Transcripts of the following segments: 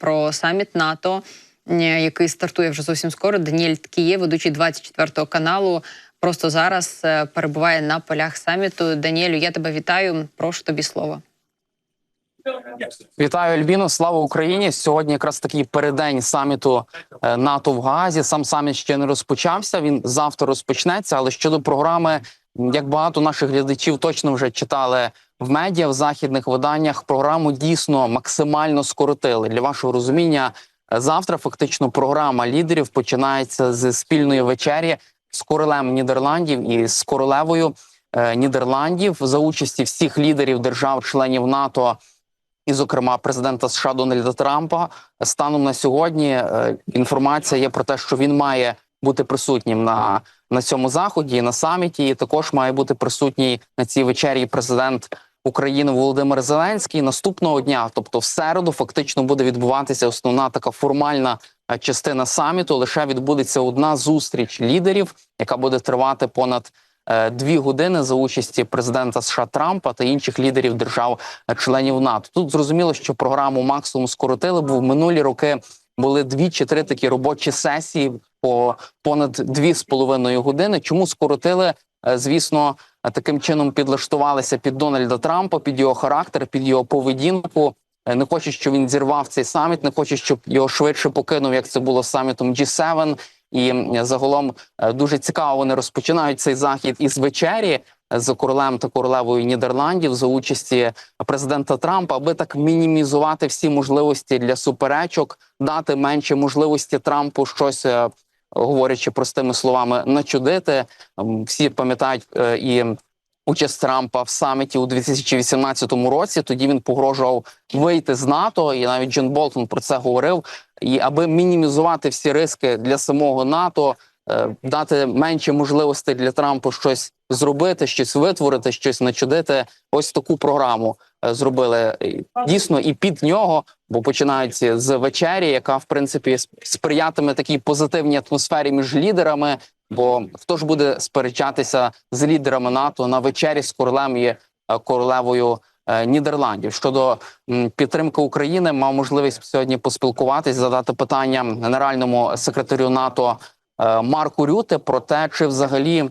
про саміт НАТО, е, який стартує вже зовсім скоро. Даніель Ткіє, ведучий 24 каналу, просто зараз е, перебуває на полях саміту. Даніелю, я тебе вітаю. Прошу тобі слово. Вітаю Альбіно, слава Україні! Сьогодні якраз такий переддень саміту е, НАТО в Гаазі. Сам саміт ще не розпочався. Він завтра розпочнеться. Але щодо програми, як багато наших глядачів точно вже читали в медіа в західних виданнях, програму дійсно максимально скоротили. Для вашого розуміння, е, завтра фактично програма лідерів починається з спільної вечері з королем Нідерландів і з королевою е, Нідерландів за участі всіх лідерів держав-членів НАТО і, зокрема, президента США Дональда Трампа. Станом на сьогодні е, інформація є про те, що він має бути присутнім на, на цьому заході, на саміті. І також має бути присутній на цій вечері президент України Володимир Зеленський. Наступного дня, тобто в середу, фактично буде відбуватися основна така формальна е, частина саміту. Лише відбудеться одна зустріч лідерів, яка буде тривати понад е, дві години за участі президента США Трампа та інших лідерів держав-членів НАТО. Тут зрозуміло, що програму максимум скоротили, бо в минулі роки були дві чи три такі робочі сесії по понад дві з половиною години. Чому скоротили? Е, Звісно, е, таким чином підлаштувалися під Дональда Трампа, під його характер, під його поведінку. Е, Не хочуть, щоб він зірвав цей саміт, не хочуть, щоб його швидше покинув, як це було з самітом G7. І загалом е, дуже цікаво вони розпочинають цей захід із вечері е, з королем та королевою Нідерландів за участі президента Трампа, аби так мінімізувати всі можливості для суперечок, дати менше можливості Трампу щось. Говорячи простими словами, начудити всі пам'ятають е, і участь Трампа в саміті у 2018 році. Тоді він погрожував вийти з НАТО, і навіть Джон Болтон про це говорив. І аби мінімізувати всі риски для самого НАТО, е, дати менше можливостей для Трампа щось зробити, щось витворити, щось начудити. Ось таку програму е, зробили дійсно і під нього, бо починають з вечері, яка в принципі сприятиме такій позитивній атмосфері між лідерами. Бо хто ж буде сперечатися з лідерами НАТО на вечері з королем і е, королевою е, Нідерландів щодо підтримки України, мав можливість сьогодні поспілкуватись, задати питання генеральному секретарю НАТО Марку Рюте про те, чи взагалі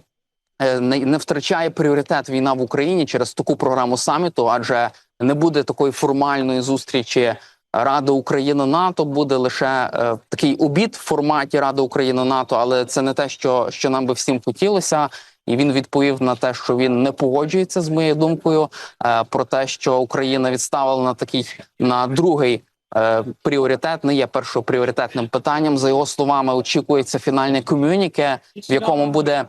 не, не втрачає пріоритет війна в Україні через таку програму саміту, адже не буде такої формальної зустрічі. Ради України НАТО буде лише е, такий обід в форматі Ради України НАТО, але це не те, що, що нам би всім хотілося. І він відповів на те, що він не погоджується з моєю думкою е, про те, що Україна відставила на такий на другий е, пріоритет, не є першопріоритетним питанням. За його словами, очікується фінальне комюніке, в якому буде е,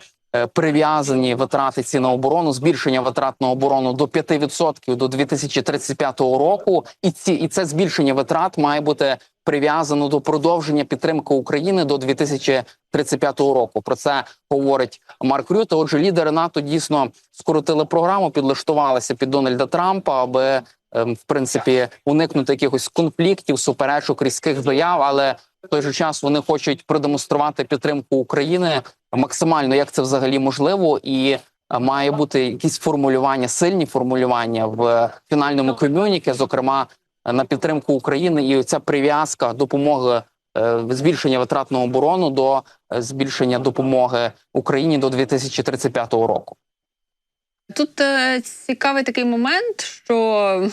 прив'язані витрати ці на оборону, збільшення витрат на оборону до 5% до 2035 року. І ці і це збільшення витрат має бути прив'язано до продовження підтримки України до 2035 року. Про це говорить Марк Рюте. Отже, лідери НАТО дійсно скоротили програму, підлаштувалися під Дональда Трампа, аби ем, в принципі уникнути якихось конфліктів, суперечок, різких заяв, але в той же час вони хочуть продемонструвати підтримку України максимально, як це взагалі можливо, і е, має бути якісь формулювання, сильні формулювання в фінальному комюніке, зокрема е, на підтримку України, і ця прив'язка допомоги е, збільшення витрат на оборону до е, збільшення допомоги Україні до 2035 року. Тут е, цікавий такий момент, що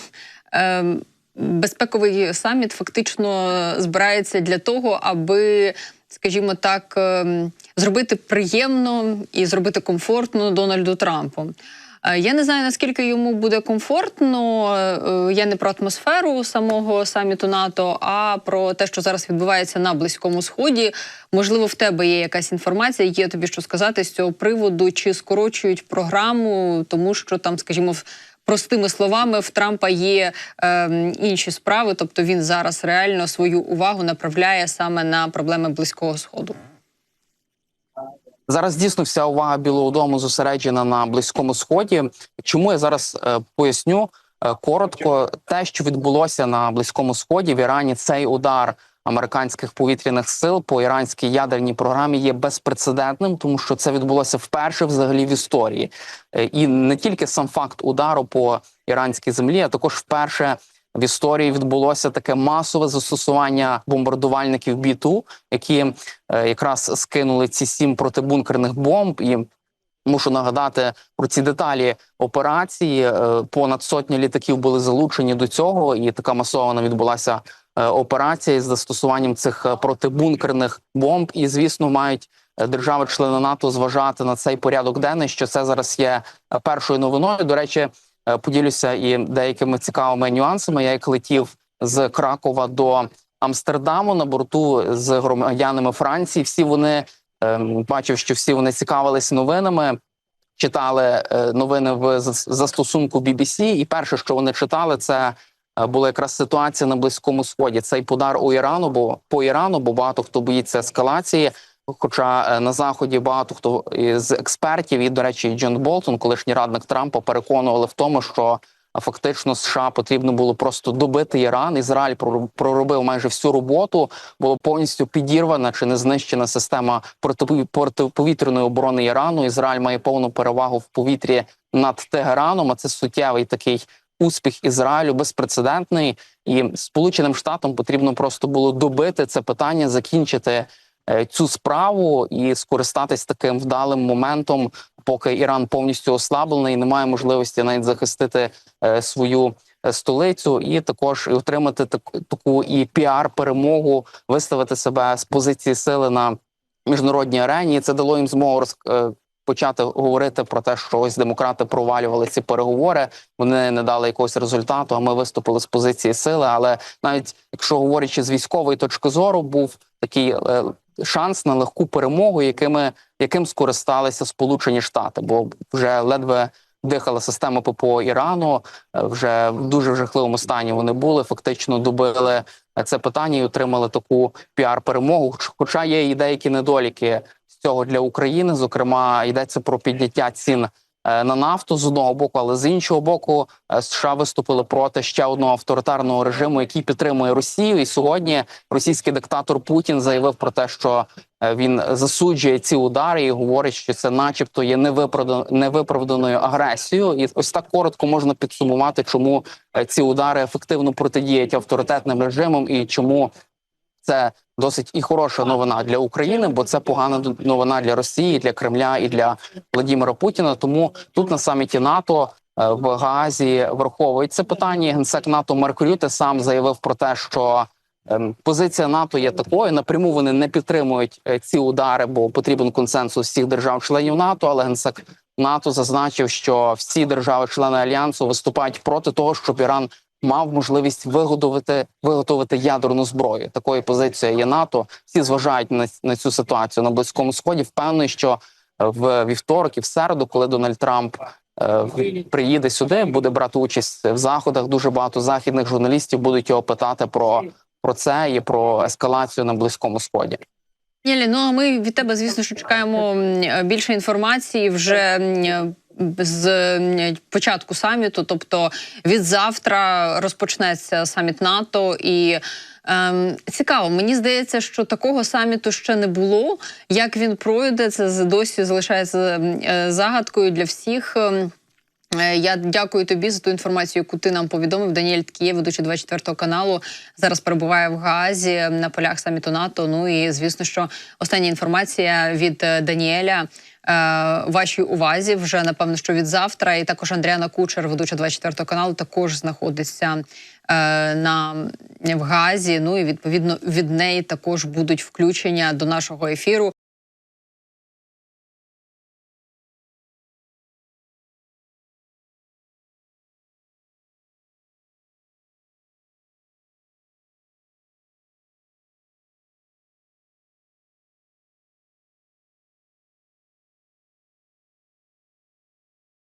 е, безпековий саміт фактично збирається для того, аби, скажімо так, е, зробити приємно і зробити комфортно Дональду Трампу. Е, Я не знаю, наскільки йому буде комфортно. Е, Я не про атмосферу самого саміту НАТО, а про те, що зараз відбувається на Близькому Сході. Можливо, в тебе є якась інформація, є тобі що сказати з цього приводу, чи скорочують програму, тому що там, скажімо, простими словами, в Трампа є е, інші справи, тобто він зараз реально свою увагу направляє саме на проблеми Близького Сходу. Зараз дійсно вся увага Білого Дому зосереджена на близькому сході. Чому я зараз е, поясню е, коротко те, що відбулося на близькому сході в Ірані. Цей удар американських повітряних сил по іранській ядерній програмі є безпрецедентним, тому що це відбулося вперше взагалі в історії, Е, і не тільки сам факт удару по іранській землі, а також вперше в історії відбулося таке масове застосування бомбардувальників Бі-2, які е, якраз скинули ці сім протибункерних бомб. І мушу нагадати про ці деталі операції. Е, Понад сотня літаків були залучені до цього, і така масована відбулася е, операція з застосуванням цих е, протибункерних бомб. І звісно, мають е, держави-члени НАТО зважати на цей порядок денний, що це зараз є першою новиною. До речі, поділюся і деякими цікавими нюансами. Я як летів з Кракова до Амстердаму на борту з громадянами Франції. Всі вони ем, бачив, що всі вони цікавились новинами. Читали новини в застосунку BBC, і перше, що вони читали, це була якраз ситуація на близькому сході. Цей подар у Ірану, бо по Ірану, бо багато хто боїться ескалації. Хоча е, на заході багато хто з експертів, і до речі, Джон Болтон, колишній радник Трампа, переконували в тому, що фактично США потрібно було просто добити Іран. Ізраїль проробив майже всю роботу. Було повністю підірвана чи не знищена система протипові- протиповітряної оборони Ірану. Ізраїль має повну перевагу в повітрі над Тегераном. А це суттєвий такий успіх Ізраїлю безпрецедентний. І Сполученим Штатам потрібно просто було добити це питання, закінчити е, цю справу і скористатись таким вдалим моментом, поки Іран повністю ослаблений, і немає можливості навіть захистити е, свою е, столицю, і також отримати таку, і піар перемогу, виставити себе з позиції сили на міжнародній арені. Це дало їм змогу почати говорити про те, що ось демократи провалювали ці переговори. Вони не дали якогось результату. А ми виступили з позиції сили. Але навіть якщо говорячи з військової точки зору, був такий е, шанс на легку перемогу, якими яким скористалися Сполучені Штати, бо вже ледве дихала система ППО Ірану. е, Вже в дуже жахливому стані вони були. Фактично добили е, це питання і отримали таку піар-перемогу. Хоча є і деякі недоліки цього для України. Зокрема, йдеться про підняття цін е, на нафту з одного боку, але з іншого боку, е, США виступили проти ще одного авторитарного режиму, який підтримує Росію. І сьогодні російський диктатор Путін заявив про те, що е, він засуджує ці удари і говорить, що це, начебто, є невиправдан- невиправданою агресією. І ось так коротко можна підсумувати, чому ці удари ефективно протидіють авторитетним режимам і чому це досить і хороша новина для України, бо це погана новина для Росії, для Кремля і для Владимира Путіна. Тому тут на саміті НАТО е, в Гаазі враховують це питання. Генсек НАТО Марк сам заявив про те, що ем, позиція НАТО є такою. Напряму вони не підтримують е, ці удари, бо потрібен консенсус всіх держав-членів НАТО. Але генсек НАТО зазначив, що всі держави-члени альянсу виступають проти того, щоб Іран мав можливість виготовити виготовити ядерну зброю. Такою позицією є НАТО. Всі зважають на, на цю ситуацію на близькому сході. Впевнений, що в вівторок і в середу, коли Дональд Трамп е, приїде сюди, буде брати участь в заходах. Дуже багато західних журналістів будуть його питати про, про це і про ескалацію на близькому сході. Нілі, ну а ми від тебе, звісно, що чекаємо більше інформації вже з початку саміту. Тобто від завтра розпочнеться саміт НАТО і. Ем, цікаво, мені здається, що такого саміту ще не було. Як він пройде, це досі залишається е, загадкою для всіх. Ем, Е, Я дякую тобі за ту інформацію, яку ти нам повідомив. Даніель Ткіє, ведучий 24 каналу, зараз перебуває в Гаазі на полях саміту НАТО. Ну і звісно, що остання інформація від е, Даніеля. Е, Вашій увазі вже напевно, що від завтра, і також Андріана Кучер, ведуча 24 каналу, також знаходиться е, на в Газі. Ну і відповідно від неї також будуть включення до нашого ефіру.